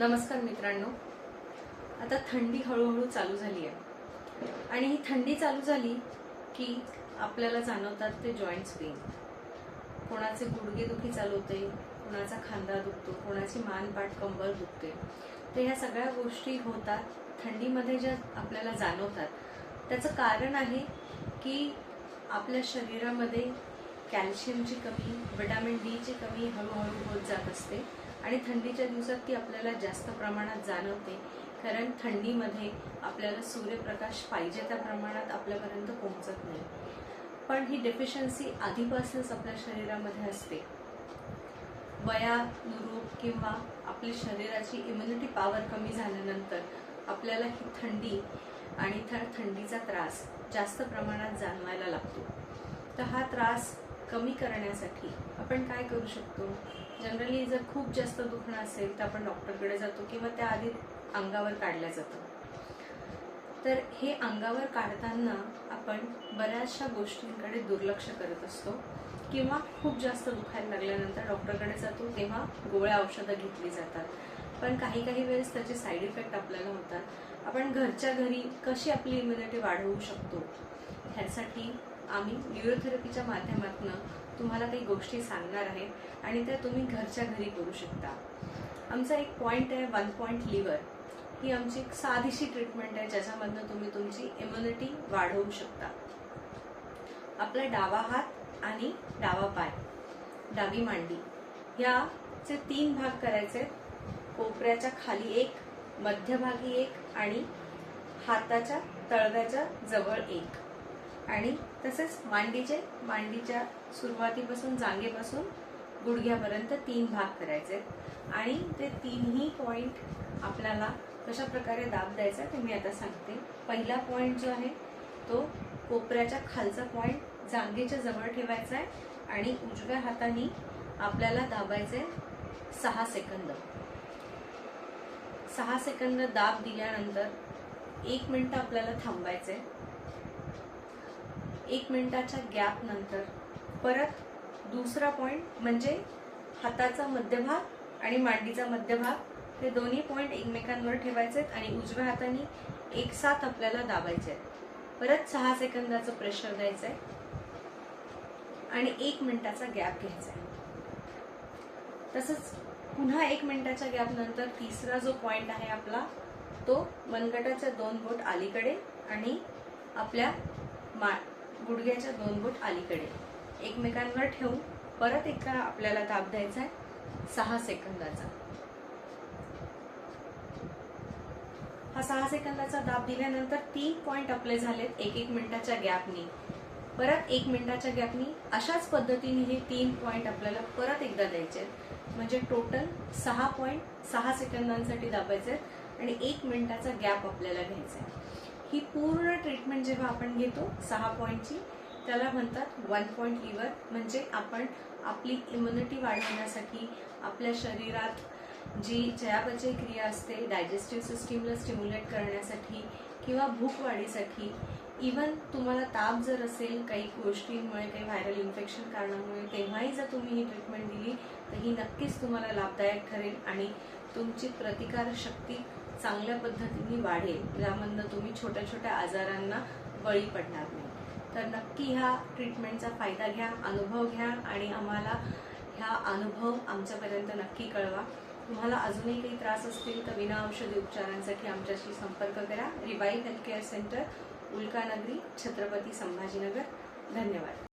नमस्कार मित्रांनो. आता थंडी हळूहळू चालू झाली आहे. आणि ही थंडी चालू झाली की आपल्याला जाणवतात ते जॉईंट्स पेन कोणाचे गुडगेदुखी चालवते चालू होते कोणाचा खांदा दुखतो कोणाची मानपाठ कंबर दुखते. तर ह्या सगळ्या गोष्टी होतात थंडीमध्ये ज्या आपल्याला जाणवतात. त्याचं कारण आहे की आपल्या शरीरामध्ये कॅल्शियमची कमी विटॅमिन डीची कमी हळूहळू होत जात असते. आणि थंडीच्या दिवसात ती आपल्याला जास्त प्रमाणात जाणवते. कारण थंडीमध्ये आपल्याला सूर्यप्रकाश पाहिजे त्या प्रमाणात आपल्यापर्यंत पोहोचत नाही. पण ही डेफिशियन्सी आधीपासूनच आपल्या शरीरामध्ये असते. वयानुरूप किंवा आपली शरीराची इम्युनिटी पॉवर कमी झाल्यानंतर आपल्याला ही थंडी आणि थर थंडीचा त्रास जास्त प्रमाणात जाणवायला लागतो. तर हा त्रास कमी करण्यासाठी आपण काय करू शकतो? जनरली जर खूप जास्त दुखणं असेल तर आपण डॉक्टरकडे जातो किंवा त्या आधी अंगावर काढल्या जातं. तर हे अंगावर काढताना आपण बऱ्याचशा गोष्टींकडे दुर्लक्ष करत असतो. किंवा खूप जास्त दुखायला लागल्यानंतर डॉक्टरकडे जातो तेव्हा गोळ्या औषधं घेतली जातात. पण काही काही वेळेस त्याचे साईड इफेक्ट आपल्याला होतात. आपण घरच्या घरी कशी आपली इम्युनिटी वाढवू शकतो? ह्यासाठी आम्ही न्यूरोथेरपीच्या माध्यमातून तुम्हाला काही गोष्टी सांगणार आहे आणि त्या तुम्ही घरच्या घरी करू शकता. आमचा एक पॉईंट आहे वन पॉईंट लिव्हर ही आमची एक साधीशी ट्रीटमेंट आहे ज्याच्यामधनं तुम्ही तुमची इम्युनिटी वाढवू शकता. आपला डावा हात आणि डावा पाय डावी मांडी याचे तीन भाग करायचे. कोपऱ्याच्या खाली एक मध्यभागी एक आणि हाताच्या तळव्याच्या जवळ एक. आणि तसेच मांडीचे मांडीच्या सुरुवातीपासून जांगेपासून गुडघ्यापर्यंत तीन भाग करायचे आणि ते तीनही पॉईंट आपल्याला कशा प्रकारे दाब द्यायचा ते मी आता सांगते. पहिला पॉईंट जो आहे तो कोपऱ्याच्या खालचा पॉईंट जांगेच्या जवळ ठेवायचा आहे आणि उजव्या हाताने आपल्याला दाबायचे सहा सेकंद. सहा सेकंद दाब दिल्यानंतर एक मिनटं आपल्याला थांबायचं आहे. एक मिनिटाच्या गॅप नंतर. परत दुसरा पॉइंट म्हणजे हाताचा मध्यभाग आणि मांडीचा मध्यभाग. हे दोन्ही पॉइंट एकमेकांवर ठेवायचे आहेत आणि उजव्या हाताने एक साथ आपल्याला दाबायचे आहेत परत सहा सेकंदाचं प्रेशर द्यायचं आहे आणि एक मिनिटाचा गॅप घ्यायचा आहे तसंच पुन्हा एक मिनिटाच्या गॅप नंतर तिसरा जो पॉइंट आहे आपला तो मनगटाच्या दोन बोट अलीकडे आणि आपल्या मा गुडघ्याच्या दोन बोट अलीकडे. एकमेकांवर ठेवून परत एका आपल्याला दाब द्यायचा आहे सहा सेकंदाचा. हा सहा सेकंदाचा दाब दिल्यानंतर तीन पॉइंट आपले झालेत एक एक मिनिटाच्या गॅपनी परत एक मिनिटाच्या गॅपनी अशाच पद्धतीने हे तीन पॉइंट आपल्याला परत एकदा द्यायचे म्हणजे टोटल सहा पॉइंट सहा सेकंदांसाठी दाबायचे आणि एक मिनिटाचा गॅप आपल्याला घ्यायचा आहे ही पूर्ण ट्रीटमेंट जेव्हा आपण घेतो सहा पॉईंटची त्याला म्हणतात वन पॉईंट लिव्हर म्हणजे आपण आपली इम्युनिटी वाढवण्यासाठी आपल्या शरीरात जी चयापचय क्रिया असते डायजेस्टिव्ह सिस्टीमला स्टिम्युलेट करण्यासाठी किंवा भूक वाढीसाठी इवन तुम्हाला ताप जर असेल काही गोष्टींमुळे काही व्हायरल इन्फेक्शन कारणामुळे तेव्हाही जर तुम्ही ही ट्रीटमेंट दिली तर ही नक्कीच तुम्हाला लाभदायक ठरेल आणि तुमची प्रतिकारशक्ती चांगल्या पद्धतीने वाढेल यामधनं तुम्ही छोट्या छोट्या आजारांना बळी पडणार नाही. तर नक्की ह्या ट्रीटमेंटचा फायदा घ्या अनुभव घ्या आणि आम्हाला ह्या अनुभव आमच्यापर्यंत नक्की कळवा. तुम्हाला अजूनही काही त्रास असतील तर विना औषधी उपचारांसाठी आमच्याशी संपर्क करा. Revive healthcare centre Ulkanagari Chhatrapati Sambhajinagar. धन्यवाद.